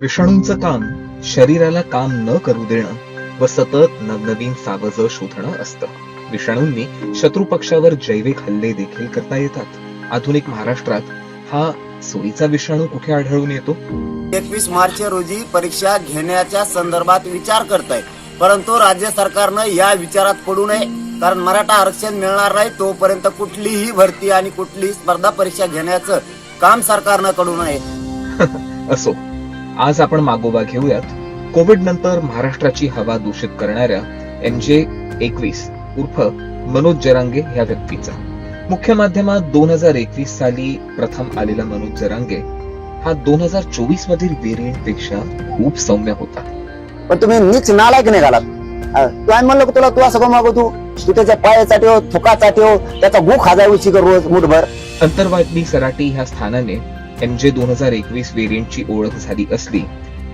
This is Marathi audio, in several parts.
विषाणूंचं काम शरीराला काम न करू देणं व सतत नवनवीन सावज शोधणं असतं. विषाणूंनी शत्रू पक्षावर जैविक हल्ले देखील करता येतात. आधुनिक महाराष्ट्रात हा सोयीचा विषाणू कुठे आढळून येतो? एकवीस मार्च रोजी परीक्षा घेण्याच्या संदर्भात विचार करत आहे परंतु राज्य सरकारनं या विचारात पडू नये कारण मराठा आरक्षण मिळणार नाही तोपर्यंत कुठलीही भरती आणि कुठलीही स्पर्धा परीक्षा घेण्याचं काम सरकारनं करू नये. असो. आज आपण मागोवा घेऊयात. कोविड नंतर महाराष्ट्राची हवा दूषित करणाऱ्या एम जे एकवीस उर्फ मनोज जरांगे ह्या व्यक्तीचा. मुख्य माध्यमात दोन हजार एकवीस साली प्रथम आलेला मनोज जरांगे हा दोन हजार चोवीस मधील व्हेरियंटपेक्षा खूप सौम्य होता. पण तुम्ही नीच नालायक निघालात तू आणि म्हणलं का तुला तू असं का मागू तू? तू त्याच्या पायाचा ठेव थुकाचा ठेव त्याचा गु खाजायची कर रोज मुठभर. अंतर्वादी सराटी ह्या स्थानाने एम जे दोन हजार एकवीस व्हेरियंटची ओळख झाली असली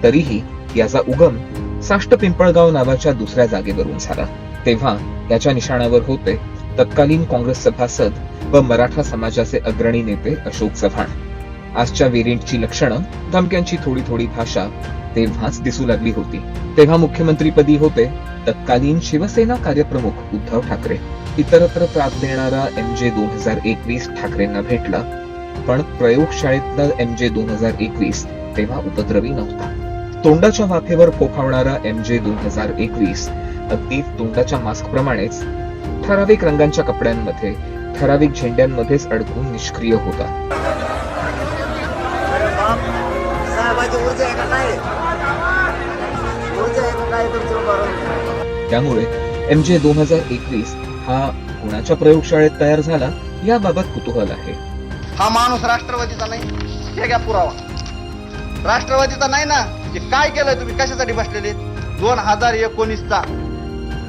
तरीही याचा उगम साष्ट पिंपळगाव नावाच्या दुसऱ्या जागेवरून झाला. तेव्हा याच्या निशाणावर होते तत्कालीन काँग्रेस सभासद व मराठा समाजाचे अग्रणी नेते अशोक चव्हाण. आजच्या व्हेरियंटची लक्षणं धमक्यांची थोडी थोडी भाषा तेव्हाच दिसू लागली होती. तेव्हा मुख्यमंत्रीपदी होते तत्कालीन शिवसेना कार्यप्रमुख उद्धव ठाकरे. इतरत्र त्रास देणारा एम जे दोन हजार एकवीस ठाकरेंना भेटला. पण प्रयोगशाळेतला एम जे दोन हजार एकवीस तेव्हा उपद्रवी नव्हता. तोंडाच्या वाफेवर फोफावणारा एम जे दोन हजार एकवीस अगदी तोंडाच्या मास्क प्रमाणेच ठराविक रंगांच्या कपड्यांमध्ये ठराविक झेंड्यांमध्येच अडकून निष्क्रिय होता. त्यामुळे एम जे दोन हजार एकवीस हा कुणाच्या प्रयोगशाळेत तयार झाला? याबाबत कुतूहल आहे. हा माणूस राष्ट्रवादीचा नाही. हे घ्या पुरावा. राष्ट्रवादीचा नाही ना हे काय केलंय तुम्ही कशासाठी बसलेले दोन हजार एकोणीसचा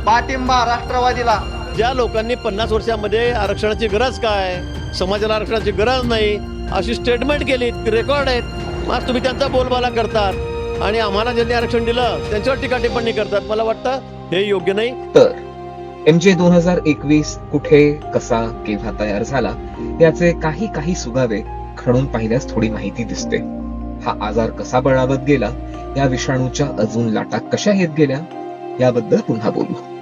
पाठिंबा राष्ट्रवादीला. ज्या लोकांनी पन्नास वर्षामध्ये आरक्षणाची गरज काय? समाजाला आरक्षणाची गरज नाही अशी स्टेटमेंट केली रेकॉर्ड आहेत. मग तुम्ही त्यांचा बोलबाला करतात. आणि आम्हाला ज्यांनी आरक्षण दिलं त्यांच्यावर टीका टिप्पणी करतात. मला वाटतं हे योग्य नाही. तर एम जे दोन हजार एकवीस कुठे कसा केव्हा तयार झाला याचे काही काही सुगावे खणून पाहिल्यास थोडी माहिती दिसते. हा आजार कसा बळावत गेला या विषाणूच्या अजून लाटा कशा येत गेल्या याबद्दल पुन्हा बोलू.